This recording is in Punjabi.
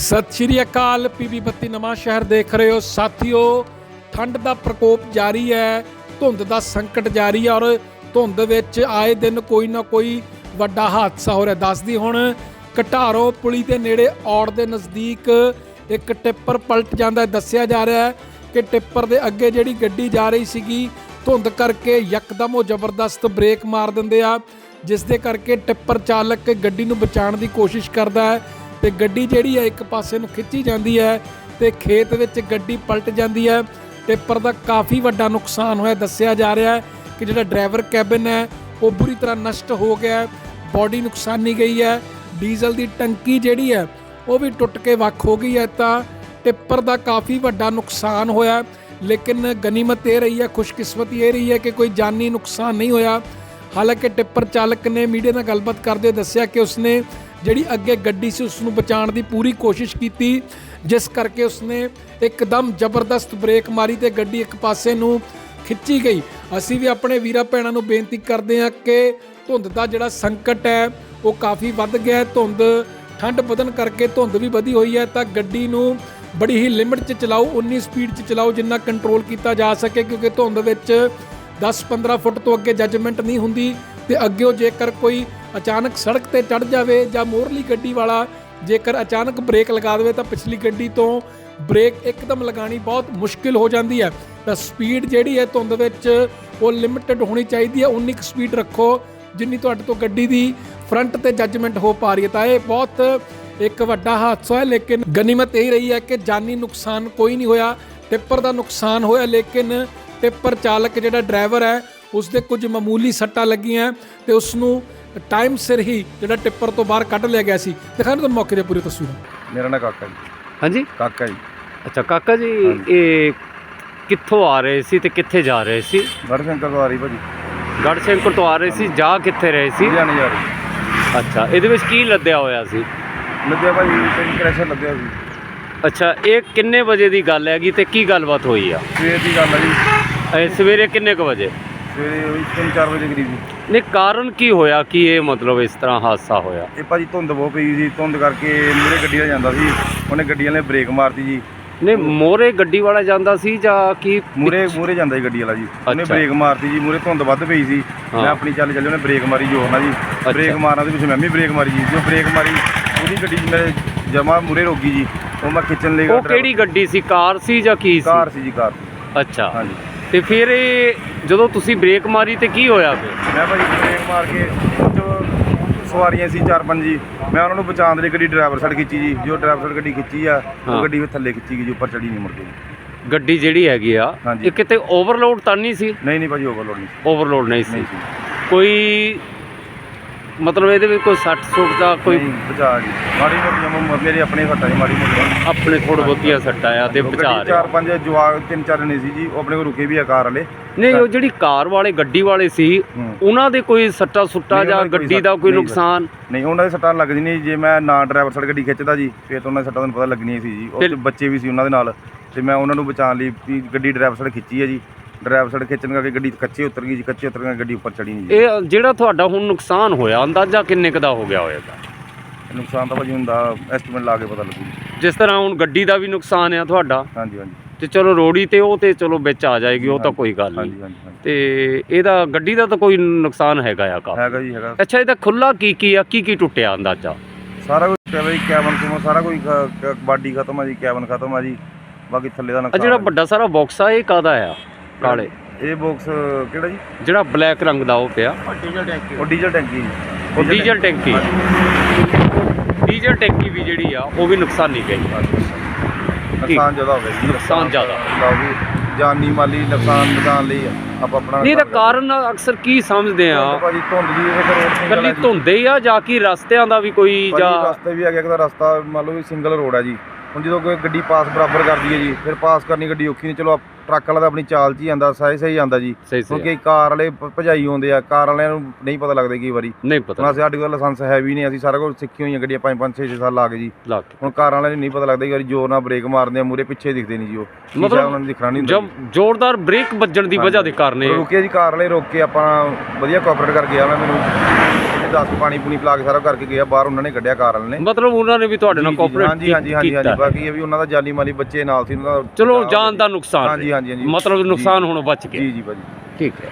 ਸਤਿ ਸ਼੍ਰੀ ਅਕਾਲ, ਪੀਬੀ ਬੱਤੀ ਨਵਾਂ ਸ਼ਹਿਰ ਦੇਖ ਰਹੇ ਹੋ। ਸਾਥੀਓ, ਠੰਡ ਦਾ ਪ੍ਰਕੋਪ ਜਾਰੀ ਹੈ, ਧੁੰਦ ਦਾ ਸੰਕਟ ਜਾਰੀ ਹੈ ਔਰ ਧੁੰਦ ਵਿੱਚ ਆਏ ਦਿਨ ਕੋਈ ਨਾ ਕੋਈ ਵੱਡਾ ਹਾਦਸਾ ਹੋ ਰਿਹਾ। ਦੱਸਦੀ ਹੁਣ ਕਟਾਰੋ ਪੁਲੀ ਦੇ ਨੇੜੇ ਔੜ ਦੇ ਨਜ਼ਦੀਕ ਇੱਕ ਟਿੱਪਰ ਪਲਟ ਜਾਂਦਾ ਦੱਸਿਆ ਜਾ ਰਿਹਾ ਹੈ ਕਿ ਟਿੱਪਰ ਦੇ ਅੱਗੇ ਜਿਹੜੀ ਗੱਡੀ ਜਾ ਰਹੀ ਸੀਗੀ, ਧੁੰਦ ਕਰਕੇ ਯਕਦਮ ਉਹ ਜ਼ਬਰਦਸਤ ਬ੍ਰੇਕ ਮਾਰ ਦਿੰਦੇ ਆ, ਜਿਸ ਦੇ ਕਰਕੇ ਟਿੱਪਰ ਚਾਲਕ ਗੱਡੀ ਨੂੰ ਬਚਾਉਣ ਦੀ ਕੋਸ਼ਿਸ਼ ਕਰਦਾ ਹੈ। ਤੇ ਗੱਡੀ ਜਿਹੜੀ ਹੈ ਇੱਕ ਪਾਸੇ ਨੂੰ ਖਿੱਚੀ ਜਾਂਦੀ ਹੈ ਤੇ ਖੇਤ ਵਿੱਚ ਗੱਡੀ ਪਲਟ ਜਾਂਦੀ ਹੈ ਟਿੱਪਰ ਦਾ ਕਾਫੀ ਵੱਡਾ ਨੁਕਸਾਨ ਹੋਇਆ, ਦੱਸਿਆ ਜਾ ਰਿਹਾ ਹੈ ਕਿ ਜਿਹੜਾ ਡਰਾਈਵਰ ਕੈਬਨ ਹੈ, ਉਹ ਬੁਰੀ ਤਰ੍ਹਾਂ ਨਸ਼ਟ ਹੋ ਗਿਆ ਹੈ, ਬਾਡੀ ਨੁਕਸਾਨੀ ਗਈ ਹੈ, ਡੀਜ਼ਲ ਦੀ ਟੰਕੀ ਜਿਹੜੀ ਹੈ, ਉਹ ਵੀ ਟੁੱਟ ਕੇ ਵੱਖ ਹੋ ਗਈ ਹੈ ਤਾਂ ਟਿੱਪਰ ਦਾ ਕਾਫੀ ਵੱਡਾ ਨੁਕਸਾਨ ਹੋਇਆ ਲੇਕਿਨ ਗਨੀਮਤ ਇਹ ਰਹੀ ਹੈ, ਖੁਸ਼ਕਿਸਮਤੀ ਇਹ ਰਹੀ ਹੈ ਕਿ ਕੋਈ ਜਾਨੀ ਨੁਕਸਾਨ ਨਹੀਂ ਹੋਇਆ। ਹਾਲਾਂਕਿ ਟਿੱਪਰ ਚਾਲਕ ਨੇ ਮੀਡੀਆ ਨਾਲ ਗੱਲਬਾਤ ਕਰਦੇ ਹੋਏ ਦੱਸਿਆ ਕਿ ਉਸਨੇ ਜਿਹੜੀ ਅੱਗੇ ਗੱਡੀ ਸੀ ਉਸ ਨੂੰ ਬਚਾਉਣ ਦੀ ਪੂਰੀ ਕੋਸ਼ਿਸ਼ ਕੀਤੀ, ਜਿਸ ਕਰਕੇ ਉਸਨੇ ਇੱਕਦਮ ਜ਼ਬਰਦਸਤ ਬ੍ਰੇਕ ਮਾਰੀ ਤੇ ਗੱਡੀ ਇੱਕ ਪਾਸੇ ਨੂੰ ਖਿੱਚੀ ਗਈ। ਅਸੀਂ ਵੀ ਆਪਣੇ ਵੀਰਾਂ ਭੈਣਾਂ ਨੂੰ ਬੇਨਤੀ ਕਰਦੇ ਹਾਂ ਕਿ ਧੁੰਦ ਦਾ ਜਿਹੜਾ ਸੰਕਟ ਹੈ, ਉਹ ਕਾਫੀ ਵੱਧ ਗਿਆ ਹੈ। ਧੁੰਦ ਠੰਡ ਵਧਣ ਕਰਕੇ ਧੁੰਦ ਵੀ ਵਧੀ ਹੋਈ ਹੈ, ਤਾਂ ਗੱਡੀ ਨੂੰ ਬੜੀ ਹੀ ਲਿਮਿਟ 'ਚ ਚਲਾਓ 19 ਸਪੀਡ 'ਚ ਚਲਾਓ ਜਿੰਨਾ ਕੰਟਰੋਲ ਕੀਤਾ ਜਾ ਸਕੇ, ਕਿਉਂਕਿ ਧੁੰਦ ਵਿੱਚ 10-15 ਫੁੱਟ ਤੋਂ ਅੱਗੇ ਜੱਜਮੈਂਟ ਨਹੀਂ ਹੁੰਦੀ ਤੇ ਅੱਗਿਓ ਜੇਕਰ ਕੋਈ ਅਚਾਨਕ ਸੜਕ ਤੇ ਚੜ ਜਾਵੇ ਜਾਂ ਮੋਰਲੀ ਗੱਡੀ ਵਾਲਾ ਜੇਕਰ ਅਚਾਨਕ ਬ੍ਰੇਕ ਲਗਾ ਦੇਵੇ ਤਾਂ ਪਿਛਲੀ ਗੱਡੀ ਤੋਂ ਬ੍ਰੇਕ ਇੱਕਦਮ ਲਗਾਣੀ ਬਹੁਤ ਮੁਸ਼ਕਿਲ ਹੋ ਜਾਂਦੀ ਹੈ। ਤਾਂ ਸਪੀਡ ਜਿਹੜੀ ਹੈ ਧੁੰਦ ਵਿੱਚ ਉਹ ਲਿਮਿਟਡ ਹੋਣੀ ਚਾਹੀਦੀ ਹੈ। ਉਨੀ ਕੁ ਸਪੀਡ ਰੱਖੋ ਜਿੰਨੀ ਤੁਹਾਡੇ ਤੋਂ ਗੱਡੀ ਦੀ ਫਰੰਟ ਤੇ ਜੱਜਮੈਂਟ ਹੋ ਪਾ ਰਹੀ ਹੈ। ਤਾਂ ਇਹ ਬਹੁਤ ਇੱਕ ਵੱਡਾ ਹਾਦਸਾ ਹੈ, ਲੇਕਿਨ ਗਨੀਮਤ ਇਹ ਰਹੀ ਹੈ ਕਿ ਜਾਨੀ ਨੁਕਸਾਨ ਕੋਈ ਨਹੀਂ ਹੋਇਆ, ਟਿੱਪਰ ਦਾ ਨੁਕਸਾਨ ਹੋਇਆ, ਲੇਕਿਨ ਟਿੱਪਰ ਚਾਲਕ ਜਿਹੜਾ ਡਰਾਈਵਰ ਹੈ ਉਸ ਦੇ ਕੁਝ ਮਾਮੂਲੀ ਸੱਟਾਂ ਲੱਗੀਆਂ ਤੇ ਉਸ ਨੂੰ ਟਾਈਮ ਸਿਰ ਹੀ ਜਿਹੜਾ ਟਿੱਪਰ ਤੋਂ ਬਾਹਰ ਕੱਢ ਲਿਆ ਗਿਆ ਸੀ। ਦਿਖਾਣ ਤੁਹਾਨੂੰ ਮੌਕੇ ਦੀ ਪੂਰੀ ਤਸਵੀਰ। ਮੇਰਾ ਨਾਂ ਕਾਕਾ ਜੀ। ਹਾਂਜੀ? ਕਾਕਾ ਜੀ। ਅੱਛਾ ਕਾਕਾ ਜੀ ਇਹ ਕਿੱਥੋਂ ਆ ਰਹੇ ਸੀ ਤੇ ਕਿੱਥੇ ਜਾ ਰਹੇ ਸੀ? ਗੜ ਸ਼ੰਕਰ ਤੋਂ ਆ ਰਹੀ ਭਾਜੀ। ਗੜਸ਼ੰਕਰ ਤੋਂ ਆ ਰਹੇ ਸੀ ਜਾ ਕਿੱਥੇ ਰਹੇ ਸੀ? ਲੁਧਿਆਣੇ ਜਾ ਰਹੀ ਅੱਛਾ ਇਹਦੇ ਵਿੱਚ ਕੀ ਲੱਦਿਆ ਹੋਇਆ ਸੀ? ਲੱਗਿਆ ਭਾਜੀ ਤੇ ਕ੍ਰੈਸ਼ਰ ਲੱਗਿਆ ਸੀ। ਅੱਛਾ ਇਹ ਕਿੰਨੇ ਵਜੇ ਦੀ ਗੱਲ ਹੈਗੀ ਤੇ ਕੀ ਗੱਲਬਾਤ ਹੋਈ ਆ? ਸਵੇਰ ਦੀ ਗੱਲ ਆ ਜੀ। ਇਹ ਸਵੇਰੇ ਕਿੰਨੇ ਕੁ ਵਜੇ? ਸਵੇਰੇ ਉਹੀ ਤਿੰਨ ਚਾਰ ਵਜੇ ਕਰੀਬ ਜੀ। ਨਹੀਂ ਕਾਰਨ ਕੀ ਹੋਇਆ? ਕਿ ਇਹ ਮਤਲਬ ਇਸ ਤਰ੍ਹਾਂ ਹਾਦਸਾ ਹੋਇਆ? ਇਹ ਭਾਜੀ ਧੁੰਦ ਬਹੁਤ ਪਈ ਸੀ ਧੁੰਦ ਕਰਕੇ ਮੂਰੇ ਗੱਡੀ ਵਾਲਾ ਜਾਂਦਾ ਸੀ। ਉਹਨੇ ਗੱਡੀ ਵਾਲੇ ਨੇ ਬ੍ਰੇਕ ਮਾਰਤੀ ਜੀ। ਨਹੀਂ ਮੋਰੇ ਗੱਡੀ ਵਾਲਾ ਜਾਂਦਾ ਸੀ ਜਾਂ ਕੀ? ਮੂਰੇ ਮੂਰੇ ਜਾਂਦਾ ਸੀ ਗੱਡੀ ਵਾਲਾ ਜੀ। ਉਹਨੇ ਅੱਛਾ। ਬ੍ਰੇਕ ਮਾਰਤੀ ਜੀ ਮੂਰੇ ਧੁੰਦ ਵੱਧ ਪਈ ਸੀ। ਹਾਂ। ਮੈਂ ਆਪਣੀ ਚੱਲ ਚੱਲੀ ਉਹਨੇ ਬ੍ਰੇਕ ਮਾਰੀ ਜੋਰ ਨਾਲ ਜੀ। ਬ੍ਰੇਕ ਮਾਰਨਾ ਦੇ ਪਿੱਛੇ ਮੈਂ ਵੀ ਬ੍ਰੇਕ ਮਾਰੀ ਜੀ। ਜੋ ਬ੍ਰੇਕ ਮਾਰੀ ਉਹਦੀ ਗੱਡੀ ਮੇਰੇ ਜਮਾ ਮੂਰੇ ਰੋਕੀ ਜੀ। ਉਹ ਮੈਂ ਖਿੱਚਣ ਲਈ ਉਹ ਕਿਹੜੀ ਗੱਡੀ ਸੀ? ਕਾਰ ਸੀ ਜਾਂ ਕੀ ਸੀ? ਕਾਰ ਸੀ ਜੀ ਕਾਰ। ਅੱਛਾ। ਹਾਂਜੀ। ਤੇ ਫਿਰ ਇਹ ਜਦੋਂ ਤੁਸੀਂ ਬ੍ਰੇਕ ਮਾਰੀ ਤੇ ਕੀ ਹੋਇਆ ਫਿਰ ਮੈਂ ਭਾਜੀ ਬ੍ਰੇਕ ਮਾਰ ਕੇ ਜੋ ਸਵਾਰੀਆਂ ਸੀ ਚਾਰ ਪੰਜ ਜੀ ਮੈਂ ਉਹਨਾਂ ਨੂੰ ਬਚਾਉਣ ਦੇ ਲਈ ਗੱਡੀ ਡਰਾਈਵਰ ਸਾਈਡ ਖਿੱਚੀ ਜੀ ਜੋ ਡਰਾਈਵਰ ਸਾਈਡ ਗੱਡੀ ਖਿੱਚੀ ਆ ਹਾਂ। ਉਹ ਗੱਡੀ ਫਿਰ ਥੱਲੇ ਖਿੱਚੀ ਗਈ ਜੀ ਉੱਪਰ ਚੜੀ ਨਹੀਂ ਮੁੜ ਕੇ ਗੱਡੀ ਜਿਹੜੀ ਹੈਗੀ ਆ ਹਾਂਜੀ। ਇਹ ਕਿਤੇ ਓਵਰਲੋਡ ਤਾਂ ਨਹੀਂ ਸੀ ਨਹੀਂ ਨਹੀਂ ਭਾਜੀ ਓਵਰਲੋਡ ਨਹੀਂ। ਓਵਰਲੋਡ ਨਹੀਂ ਸੀ ਨਹੀਂ ਸੀ ਕੋਈ ਮਤਲਬ ਇਹਦੇ ਵਿੱਚ ਕੋਈ 60 ਸੁੱਟ ਦਾ ਕੋਈ ਨਹੀਂ ਬਚਾ ਜੀ ਮਾੜੀ ਮੋਟੀਆਂ ਮ- ਮੇਰੇ ਆਪਣੇ ਫੱਟਾ ਜੀ ਮਾੜੀ ਮੋਟੀ। ਆਪਣੇ ਥੋੜਾ ਬਹੁਤੀਆਂ ਸੱਟਾਂ ਆ ਤੇ ਬਚਾ ਚਾਰ ਰਿਹਾ ਪੰਜ ਜਵਾਗ ਤਿੰਨ ਚਾਰ ਨੇ ਸੀ ਜੀ ਉਹ ਆਪਣੇ ਕੋਲ ਰੁਕੇ ਵੀ ਆ ਕਾਰ ਵਾਲੇ। ਨਹੀਂ ਉਹ ਜਿਹੜੀ ਕਾਰ ਵਾਲੇ ਗੱਡੀ ਵਾਲੇ ਸੀ। ਉਹਨਾਂ ਦੇ ਕੋਈ ਸੱਟਾ ਸੁੱਟਾ ਜਾਂ ਗੱਡੀ ਦਾ ਸੱਟ ਕੋਈ ਨੁਕਸਾਨ? ਨਹੀਂ ਉਹਨਾਂ ਦੇ ਸੱਟਾਂ ਲੱਗਦੀ ਨਹੀਂ ਜੇ। ਮੈਂ ਨਾ ਡਰਾਈਵਰ ਸਾਈਡ ਗੱਡੀ ਖਿੱਚਦਾ ਜੀ ਫਿਰ ਤਾਂ ਉਹਨਾਂ ਦੇ ਸੱਟਾਂ ਤੁਹਾਨੂੰ ਪਤਾ ਲੱਗਣੀਆਂ ਸੀ ਜੀ। ਉਹ ਬੱਚੇ ਵੀ ਸੀ ਉਹਨਾਂ ਦੇ ਨਾਲ ਤੇ ਮੈਂ ਉਹਨਾਂ ਨੂੰ ਬਚਾਉਣ ਲਈ ਗੱਡੀ ਡਰਾਈਵਰ ਸਾਈਡ ਖਿੱਚੀ ਹੈ ਜੀ। ਡਰਾਈਵਰ ਸਾਈਡ ਖਿੱਚਣ ਕਰਕੇ ਗੱਡੀ ਕੱਚੇ ਉਤਰ ਗਈ ਜੀ ਕੱਚੇ ਉਤਰ ਕੇ ਗੱਡੀ ਉੱਪਰ ਚੜੀ ਨਹੀਂ ਜੀ। ਇਹ ਜਿਹੜਾ ਤੁਹਾਡਾ ਹੁਣ ਨੁਕਸਾਨ ਹੋਇਆ ਅੰਦਾਜ਼ਾ ਕਿੰਨੇ ਕੁ ਦਾ ਹੋ ਗਿਆ ਹੋਏਗਾ? ਨੁਕਸਾਨ ਤਾਂ ਭਾਜੀ ਹੁੰਦਾ ਐਸਟੀਮੇਟ ਲਾ ਕੇ ਪਤਾ ਲੱਗੂ ਜੀ। ਜਿਸ ਤਰ੍ਹਾਂ ਹੁਣ ਗੱਡੀ ਦਾ ਵੀ ਨੁਕਸਾਨ ਆ ਤੁਹਾਡਾ ਹਾਂਜੀ ਹਾਂਜੀ। ਤੇ ਚਲੋ ਰੋੜੀ ਤੇ ਉਹ ਤੇ ਚਲੋ ਵਿੱਚ ਆ ਜਾਏਗੀ ਉਹ ਤਾਂ ਕੋਈ ਗੱਲ ਨਹੀਂ। ਹਾਂਜੀ ਹਾਂਜੀ ਹਾਂਜੀ। ਤੇ ਇਹਦਾ ਗੱਡੀ ਦਾ ਤਾਂ ਕੋਈ ਨੁਕਸਾਨ ਹੈਗਾ ਆ ਕਾਫੀ। ਹੈਗਾ ਜੀ ਹੈਗਾ। ਅੱਛਾ ਇਹਦਾ ਖੁੱਲਾ ਕੀ ਕੀ ਆ ਕੀ ਕੀ ਟੁੱਟਿਆ ਅੰਦਾਜ਼ਾ? ਸਾਰਾ ਕੁਝ ਕੈਬਨ ਕੈਬਨ ਕੁਮਾ ਸਾਰਾ ਕੁਝ ਬਾਡੀ ਖਤਮ ਆ ਜੀ ਕੈਬਨ ਖਤਮ ਆ ਜੀ ਬਾਕੀ ਥੱਲੇ ਦਾ ਆ ਨੁਕਸਾਨ ਜਿਹੜਾ ਜੀ। ਵੱਡਾ ਸਾਰਾ ਬਾਕਸ ਆ ਇਹ ਕਾਦਾ ਆ? ਕਾਲੇ। ਇਹ ਬਾਕਸ ਕਿਹੜਾ ਜੀ? ਜਿਹੜਾ ਬਲੈਕ ਰੰਗ ਦਾ ਉਹ ਪਿਆ। ਉਹ ਡੀਜ਼ਲ ਟੈਂਕੀ ਉਹ ਡੀਜ਼ਲ ਟੈਂਕੀ ਡੀਜ਼ਲ ਟੈਂਕੀ ਵੀ ਜਿਹੜੀ ਆ ਉਹ ਵੀ ਨੁਕਸਾਨੀ ਗਈ ਨੁਕਸਾਨ ਜ਼ਿਆਦਾ ਹੋ ਗਿਆ ਜੀ। ਨੁਕਸਾਨ ਜ਼ਿਆਦਾ। ਜਾਨੀ ਮਾਲੀ ਨੁਕਸਾਨ ਬਚਾਉਣ ਲਈ ਆਪਾਂ ਆਪਣਾ ਨਹੀਂ ਕਾਰਨ ਅਕਸਰ ਕੀ ਸਮਝਦੇ ਆ? ਭਾਜੀ ਧੁੰਦ ਦੀ ਇਹ ਫਿਰ ਰੋਡ ਸਿੰਗਲ ਕੱਲੀ ਧੁੰਦੇ ਆ ਜਾਂ ਕੀ ਰਸਤਿਆਂ ਦਾ ਵੀ ਕੋਈ ਜਾਂ ਰਸਤੇ ਵੀ ਹੈਗਾ ਇੱਕ ਤਾਂ ਰਸਤਾ ਮੰਨ ਲਓ ਵੀ ਸਿੰਗਲ ਰੋਡ ਹੈ ਜੀ। ਹੁਣ ਜਦੋਂ ਕੋਈ ਗੱਡੀ ਪਾਸ ਬਰਾਬਰ ਕਰਦੀ ਹੈ ਜੀ ਫਿਰ ਪਾਸ ਕਰਨੀ ਗੱਡੀ ਔਖੀ ਨਹੀਂ। ਚਲੋ ਆਪ- ਟਰੱਕ ਵਾਲਾ ਤਾਂ ਆਪਣੀ ਚਾਲ 'ਚ ਹੀ ਆਂਦਾ ਸਹੀ ਸਹੀ ਆਂਦਾ ਜੀ। ਸਹੀ ਸਹੀ ਕਾਰ ਵਾਲੇ ਭ- ਭਜਾਈ ਆਉਂਦੇ ਆ ਕਾਰ ਵਾਲਿਆਂ ਨੂੰ ਨਹੀਂ ਪਤਾ ਲੱਗਦਾ ਕਈ ਵਾਰੀ। ਨਹੀਂ ਹੁਣ ਪਤਾ ਅਸੀਂ ਸਾਡੇ ਕੋਲ ਲਾਇਸੈਂਸ ਹੈ ਵੀ ਨਹੀਂ ਅਸੀਂ ਸਾਰਾ ਕੁਝ ਸਿੱਖੀ ਹੋਈਆਂ ਗੱਡੀਆਂ 5 5 6 6 ਸਾਲ ਲਾ ਕੇ ਜੀ। ਹੁਣ ਕਾਰ ਵਾਲਿਆਂ ਨੂੰ ਨਹੀਂ ਪਤਾ ਲੱਗਦਾ ਕਈ ਵਾਰੀ ਜ਼ੋਰ ਨਾਲ ਬ੍ਰੇਕ ਮਾਰਦੇ ਆ ਮੂਰੇ ਪਿੱਛੇ ਦਿਖਦੇ ਨਹੀਂ ਜੀ ਉਹ। ਮਤਲਬ ਮਤਲਬ ਉਹਨਾਂ ਨੂੰ ਦਿਖਣਾ ਨਹੀਂ ਹੁੰਦਾ ਜਬ ਜ਼ੋਰਦਾਰ ਬ੍ਰੇਕ ਵੱਜਣ ਦੀ ਵਜ੍ਹਾ ਦੇ ਕਾਰਨ ਜੀ। ਇਹ। ਰੁਕੇ ਜੀ ਕਾਰ ਵਾਲੇ ਰੋਕ ਕੇ ਆਪਾਂ ਵਧੀਆ ਕੋਆਪਰੇਟ ਕਰ ਗਿਆ ਮੈਨੂੰ 10 ਪਾਣੀ ਪੂਣੀ ਪਿਲਾ ਕੇ ਸਾਰਾ ਕਰਕੇ ਗਿਆ ਬਾਹਰ ਉਹਨਾਂ ਨੇ ਕੱਢਿਆ ਕਾਰ ਵਾਲੇ ਨੇ। ਮਤਲਬ ਉਹਨਾਂ ਨੇ ਵੀ ਤੁਹਾਡੇ ਨਾਲ ਜੀ, ਜੀ, ਕੋਆਪਰੇਟ ਹਾਂਜੀ ਹਾਂਜੀ ਹਾਂਜੀ ਹਾਂਜੀ ਬਾਕੀ ਇਹ ਵੀ ਉਹਨਾਂ ਦਾ ਜਾਨੀ ਮਾਲੀ ਬੱਚੇ ਨਾਲ ਸੀ ਉਹਨਾਂ ਦਾ ਚਲੋ ਜਾਨ ਦਾ ਨੁਕਸਾਨ ਹਾਂਜੀ। ਹਾਂਜੀ, ਹਾਂਜੀ। ਮਤਲਬ ਨੁਕਸਾਨ ਹੁਣ ਬਚ ਗਿਆ। ਜੀ ਜੀ ਭਾਜੀ। ਠੀਕ ਹੈ।